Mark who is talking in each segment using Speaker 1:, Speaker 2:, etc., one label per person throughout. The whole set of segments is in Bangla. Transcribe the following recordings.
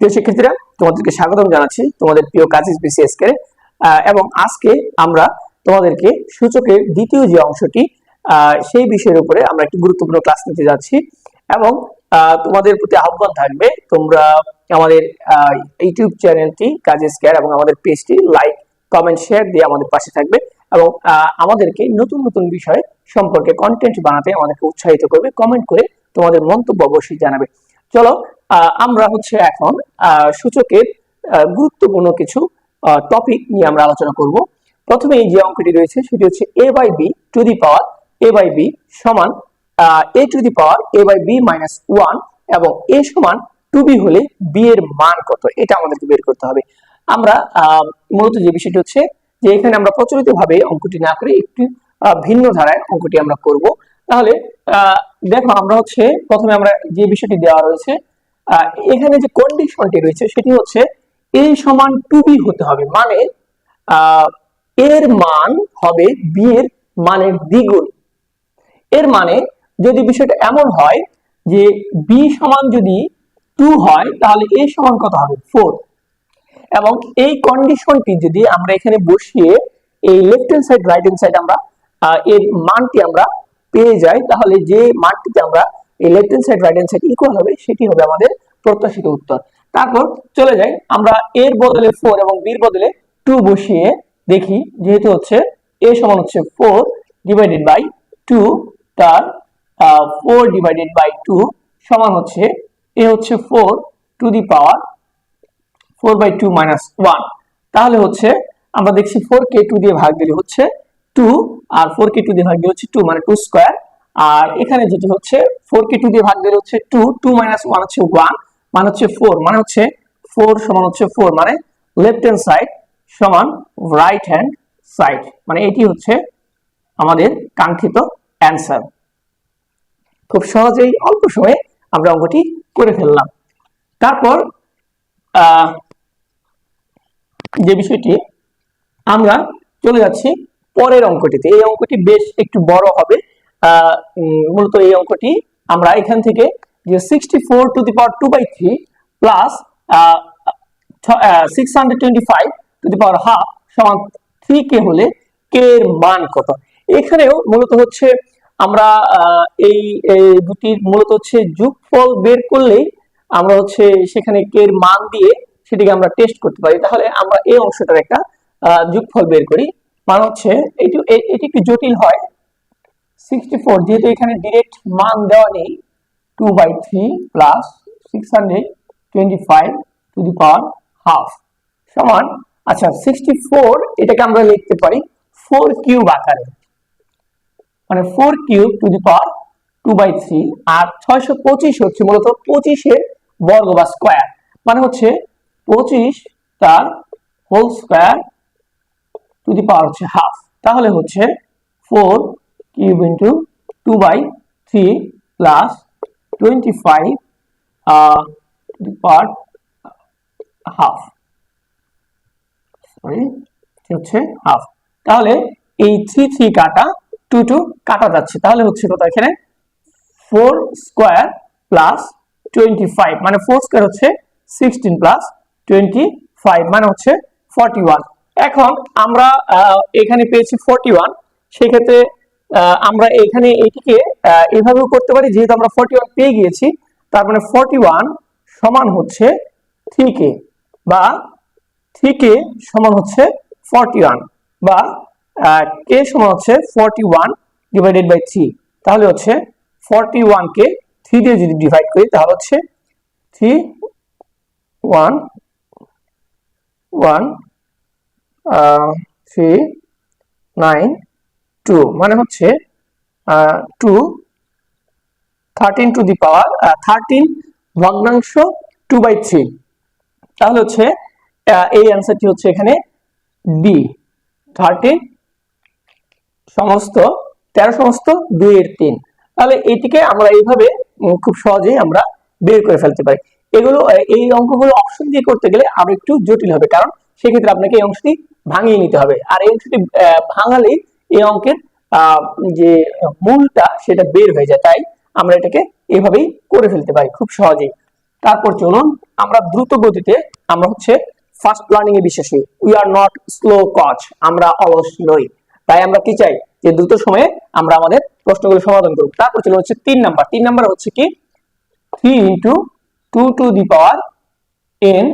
Speaker 1: প্রিয় শিক্ষার্থীরা, তোমাদেরকে স্বাগতম জানাচ্ছি তোমাদের প্রিয় কাজিস বিসিএস কে এবং আজকে আমরা তোমাদেরকে সূচকের দ্বিতীয় যে অংশটি সেই বিষয়ের উপরে আমরা একটি গুরুত্বপূর্ণ ক্লাস নিতে যাচ্ছি এবং তোমাদের প্রতি আহ্বান থাকবে তোমরা আমাদের ইউটিউব চ্যানেলটি কাজেস কেয়ার এবং আমাদের পেজটি লাইক কমেন্ট শেয়ার দিয়ে আমাদের পাশে থাকবে এবং আমাদেরকে নতুন নতুন বিষয় সম্পর্কে কন্টেন্ট বানাতে আমাদেরকে উৎসাহিত করবে কমেন্ট করে তোমাদের মন্তব্য অবশ্যই জানাবে। চলো আমরা হচ্ছে এখন সূচকের গুরুত্বপূর্ণ কিছু টপিক নিয়ে আমরা আলোচনা করব। প্রথমে এই যে অঙ্কটি রয়েছে সেটি হচ্ছে a by b to the power a by b সমান a to the power a by b minus one এবং এ সমান টু বি হলে বি এর মান কত? এটা আমাদেরকে বের করতে হবে। আমরা মূলত যে বিষয়টি হচ্ছে যে এখানে আমরা প্রচলিত ভাবে অঙ্কটি না করে একটু ভিন্ন ধারায় অঙ্কটি আমরা করব। তাহলে দেখো আমরা হচ্ছে প্রথমে আমরা যে বিষয়টি দেওয়া রয়েছে এখানে যে কন্ডিশনটি রয়েছে সেটি হচ্ছে এ সমান টু বি হতে হবে। মানে এর মান হবে বি এর মানের দ্বিগুণ। এর মানে যদি বিষয়টা এমন হয় যে বি সমান যদি টু হয়, তাহলে এ সমান কত হবে? ফোর এবং এই কন্ডিশনটি যদি আমরা এখানে বসিয়ে এই left hand side right hand side আমরা এর মানটি আমরা পেয়ে যাই, তাহলে যে মানটিতে আমরা এই left hand side right hand side equal হবে, সেটি হবে আমাদের প্রত্যাশিত উত্তর। তারপর চলে যাই, আমরা এর বদলে ফোর এবং বির বদলে টু বসিয়ে দেখি, যেহেতু হচ্ছে এ সমান হচ্ছে ফোর ডিভাইডেড বাই টু তার ফোর ডিভাইডেড বাই টু সমান হচ্ছে এ হচ্ছে four to the power four by two minus one তাহলে হচ্ছে, আমরা দেখছি ফোর কে টু দিয়ে ভাগ দিলে হচ্ছে টু আর ফোর কে টু দিয়ে ভাগ দিলে হচ্ছে টু মানে টু স্কোয়ার আর এখানে যেটি হচ্ছে ফোর কে টু দিয়ে ভাগ দিলে হচ্ছে টু টু মাইনাস ওয়ান হচ্ছে ওয়ান মানে হচ্ছে ফোর মানে হচ্ছে ফোর সমান হচ্ছে ফোর মানে লেফট হ্যান্ড সাইড সমান রাইট হ্যান্ড সাইড মানে এটি হচ্ছে আমাদের কাঙ্ক্ষিত অ্যান্সার খুব সহজেই, অল্প সময়ে আমরা অঙ্কটি করে ফেললাম। তারপর যে বিষয়টি আমরা চলে যাচ্ছি পরের অঙ্কটিতে। এই অঙ্কটি বেশ একটু বড় হবে। মূলত এই অঙ্কটি আমরা এখান থেকে যে sixty four to the power two by three plus six hundred twenty five to the power half সমান থ্রি কে হলে কে এর মান কত? এখানেও মূলত হচ্ছে আমরা এই দুটির মূলত হচ্ছে যোগফল বের করলেই আমরা হচ্ছে সেখানে কে এর মান দিয়ে সেটিকে আমরা টেস্ট করতে পারি। তাহলে আমরা এই অংশটার একটা যোগফল বের করি। মানে হচ্ছে, এটি এটি একটু জটিল হয়। সিক্সটি ফোর যেহেতু এখানে ডিরেক্ট মান দেওয়া নেই two by three plus six hundred twenty five to the power half সমান আচ্ছা সিক্সটি ফোর এটাকে আমরা লিখতে পারি ফোর কিউব আকারে। মানে four cube to the power two by three আর ছয়শো পঁচিশ হচ্ছে মূলত পঁচিশের বর্গ বা স্কোয়ার মানে হচ্ছে পঁচিশ তার whole square to the power হচ্ছে হাফ। তাহলে হচ্ছে four cube into two by three plus twenty five to power half. Sorry হচ্ছে হাফ। তাহলে এই থ্রি থ্রি কাটা, টু টু কাটা যাচ্ছে। তাহলে হচ্ছে কত এখানে four square plus twenty five মানে ফোর স্কোয়ার হচ্ছে সিক্সটিন প্লাস টোয়েন্টি ফাইভ মানে হচ্ছে ফর্টি ওয়ান। এখন আমরা এখানে পেয়েছি ফর্টি ওয়ান সেক্ষেত্রে আমরা এখানে এটিকে এভাবেও করতে পারি, যেহেতু আমরা ফর্টি ওয়ান পেয়ে গিয়েছি, তার মানে ফর্টি ওয়ান সমান হচ্ছে থ্রি বা থ্রি সমান হচ্ছে ফর্টি ওয়ান বা কে সমান হচ্ছে forty one divided by three তাহলে হচ্ছে ফর্টি ওয়ানকে থ্রি দিয়ে যদি ডিভাইড করি, তাহলে হচ্ছে three one one three nine two মানে হচ্ছে two thirteen to the power thirteen ভগ্নাংশ টু বাই থ্রি তাহলে হচ্ছে এই অ্যান্সারটি হচ্ছে এখানে ডি থার্টিন সমস্ত, তেরো সমস্ত দুই এর তিন। তাহলে এটিকে আমরা এইভাবে খুব সহজেই আমরা বের করে ফেলতে পারি। এগুলো, এই অঙ্কগুলো অপশন দিয়ে করতে গেলে আরও একটু জটিল হবে, কারণ সেক্ষেত্রে আপনাকে এই অংশটি ভাঙিয়ে নিতে হবে। আর অংশটি ভাঙালেই এই অঙ্কের যে মূলটা সেটা বের হয়ে যায়। তাই আমরা এটাকে এভাবেই করে ফেলতে পারি খুব সহজেই। তারপর চলুন, আমরা দ্রুত গতিতে আমরা হচ্ছে ফাস্ট লার্নিং এ বিশ্বাসী। উই আর নট স্লো কচ আমরা অলস নই তাই আমরা কি চাই? যে দ্রুত সময়ে আমরা আমাদের প্রশ্নগুলো সমাধান করব তারপর চলুন হচ্ছে তিন নাম্বার। তিন নাম্বার হচ্ছে কি? Three into two to the power n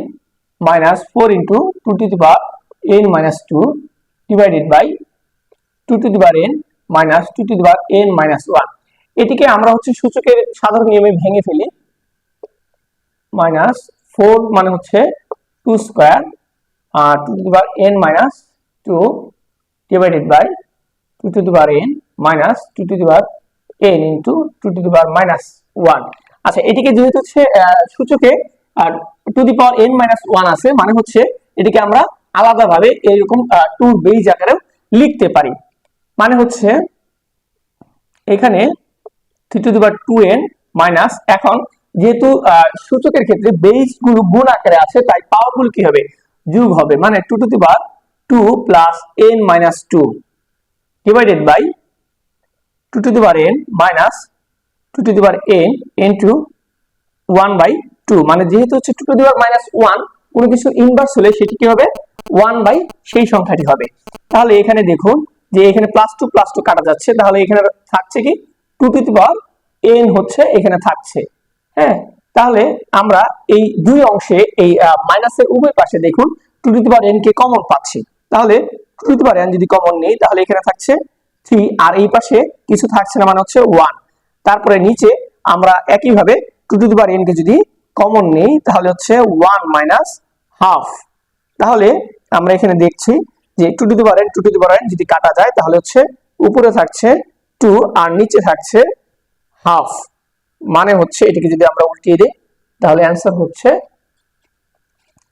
Speaker 1: minus four into two to the power n minus two divided by two to the power n minus two to the power n minus one এটিকে আমরা হচ্ছে সূচকের সাধারণ নিয়মে ভেঙে ফেলি। মাইনাস ফোর মানে হচ্ছে two square R two to power n minus two divided by two to the power n minus two to the power n into two to the power minus one আচ্ছা এটিকে যেহেতু হচ্ছে সূচকে, আর to the power n minus one আছে মানে হচ্ছে এটিকে আমরা আলাদাভাবে এরকম টু বেজ আকারে লিখতে পারি। মানে হচ্ছে, এখানে three to the power two n minus এখন যেহেতু সূচকের ক্ষেত্রে বেসগুলো গুণ আকারে আছে, তাই পাওয়ারগুলো কি হবে? যোগ হবে। মানে two to the power two plus n minus two divided by two to the power n minus two to the n n two one by two মানে যেহেতু হচ্ছে two to the power minus one কোনো কিছু ইনভার্স হলে সেটি কি হবে? ওয়ান বাই সেই সংখ্যাটি হবে। তাহলে এখানে দেখুন যে এখানে প্লাস টু প্লাস টু কাটা যাচ্ছে। তাহলে এখানে থাকছে কি? টু টু পাওয়ার এন হচ্ছে এখানে থাকছে। হ্যাঁ? তাহলে আমরা এই দুই অংশে এই মাইনাসের উভয় পাশে দেখুন টু টু পাওয়ার এন কে কমন পাচ্ছি। তাহলে টু টু পাওয়ার এন যদি কমন নেই, তাহলে এখানে থাকছে থ্রি আর এই পাশে কিছু থাকছে না মানে হচ্ছে ওয়ান তারপরে নিচে আমরা একইভাবে টু টু পাওয়ার এন কে যদি কমন নেই, তাহলে হচ্ছে ওয়ান মাইনাস হাফ তাহলে আমরা এখানে দেখছি যে two to the power n two to the power n যদি কাটা যায়, তাহলে হচ্ছে উপরে থাকছে টু আর নিচে থাকছে হাফ মানে হচ্ছে এটিকে যদি আমরা উল্টিয়ে দিই, তাহলে অ্যান্সার হচ্ছে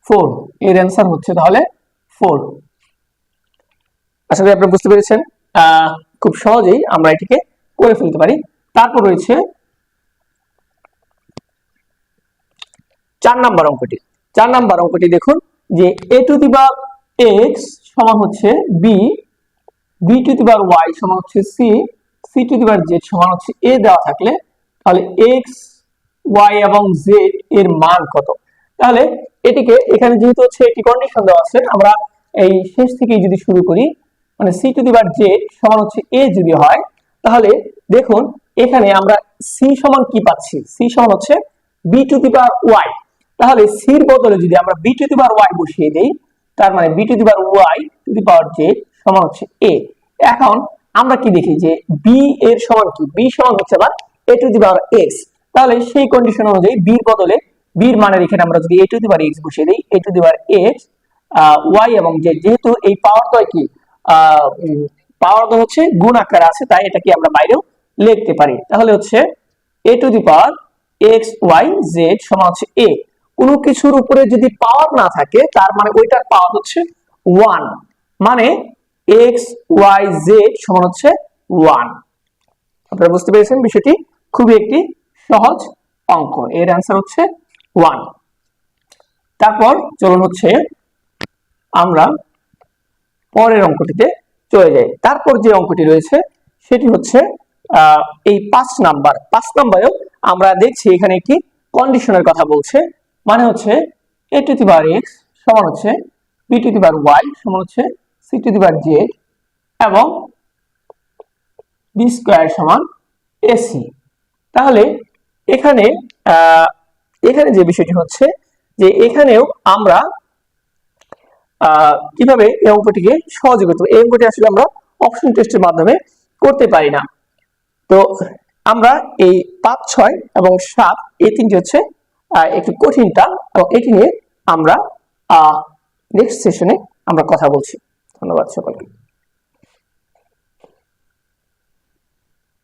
Speaker 1: ফোর এর অ্যান্সার হচ্ছে তাহলে ফোর আশা করি আপনি বুঝতে পেরেছেন। খুব সহজেই আমরা এটিকে করে ফেলতে পারি। তারপর রয়েছে চার নাম্বার অঙ্কটি। চার নাম্বার অঙ্কটি দেখুন। যে এ টু দি পাওয়ার এক্স সমান হচ্ছে b b to the power y সমান হচ্ছে c c to the power z সমান হচ্ছে এ দেওয়া থাকলে তাহলে এক্স ওয়াই এবং জেড এর মান কত? তাহলে এটিকে এখানে যেহেতু হচ্ছে একটি কন্ডিশন দেওয়া আছে, আমরা এই শেষ থেকেই যদি শুরু করি মানে c to the power z সমান হচ্ছে এ যদি হয়, তাহলে দেখুন এখানে আমরা সি সমান কি পাচ্ছি? সি সমান হচ্ছে b to the power y তাহলে সির বদলে যদি আমরা b to the power y বসিয়ে দেই, তার মানে b to the power y to the power z সমান হচ্ছে এ এখন আমরা কি দেখি যে বি এর সমান কি? বি সমান হচ্ছে আবার এ টু দি পাওয়ার এক্স তাহলে সেই কন্ডিশন অনুযায়ী বির বদলে বির মানের এখানে আমরা যদি এ টু দি পাওয়ার এক্স বসিয়ে দিই a to the power x y এবং জেড যেহেতু এই পাওয়ার তো কি? পাওয়ার তো হচ্ছে গুণ আকারে আছে, তাই এটা কি আমরা বাইরেও লিখতে পারি। তাহলে হচ্ছে a to the power x y z সমান হচ্ছে এ কোনো কিছুর উপরে যদি পাওয়ার না থাকে, তার মানে ওইটার পাওয়ার হচ্ছে ওয়ান মানে এক্স ওয়াই জেড সমান হচ্ছে ওয়ান আপনারা বুঝতে পেরেছেন বিষয়টি? খুবই একটি সহজ অঙ্ক। এর অ্যান্সার হচ্ছে ওয়ান তারপর চলুন হচ্ছে আমরা পরের অঙ্কটিতে চলে যাই। তারপর যে অঙ্কটি রয়েছে, সেটি হচ্ছে এই পাঁচ নাম্বার। পাঁচ নাম্বারেও আমরা দেখছি এখানে একটি কন্ডিশনের কথা বলছে। মানে হচ্ছে এ টু দি বার এক্স সমান হচ্ছে b to the bar y সমান হচ্ছে c to the bar z এবং বি স্কোয়ার সমান এসি তাহলে এখানে এখানে যে বিষয়টি হচ্ছে যে এখানেও আমরা কীভাবে এই অঙ্কটিকে সহজে করতে এই অঙ্কটি আসলে আমরা অপশন টেস্টের মাধ্যমে করতে পারি না। তো আমরা এই পাঁচ, ছয় এবং সাত, এই তিনটি হচ্ছে একটু কঠিনটা এবং এটি নিয়ে আমরা নেক্সট সেশনে আমরা কথা বলছি। ধন্যবাদ সকলকে।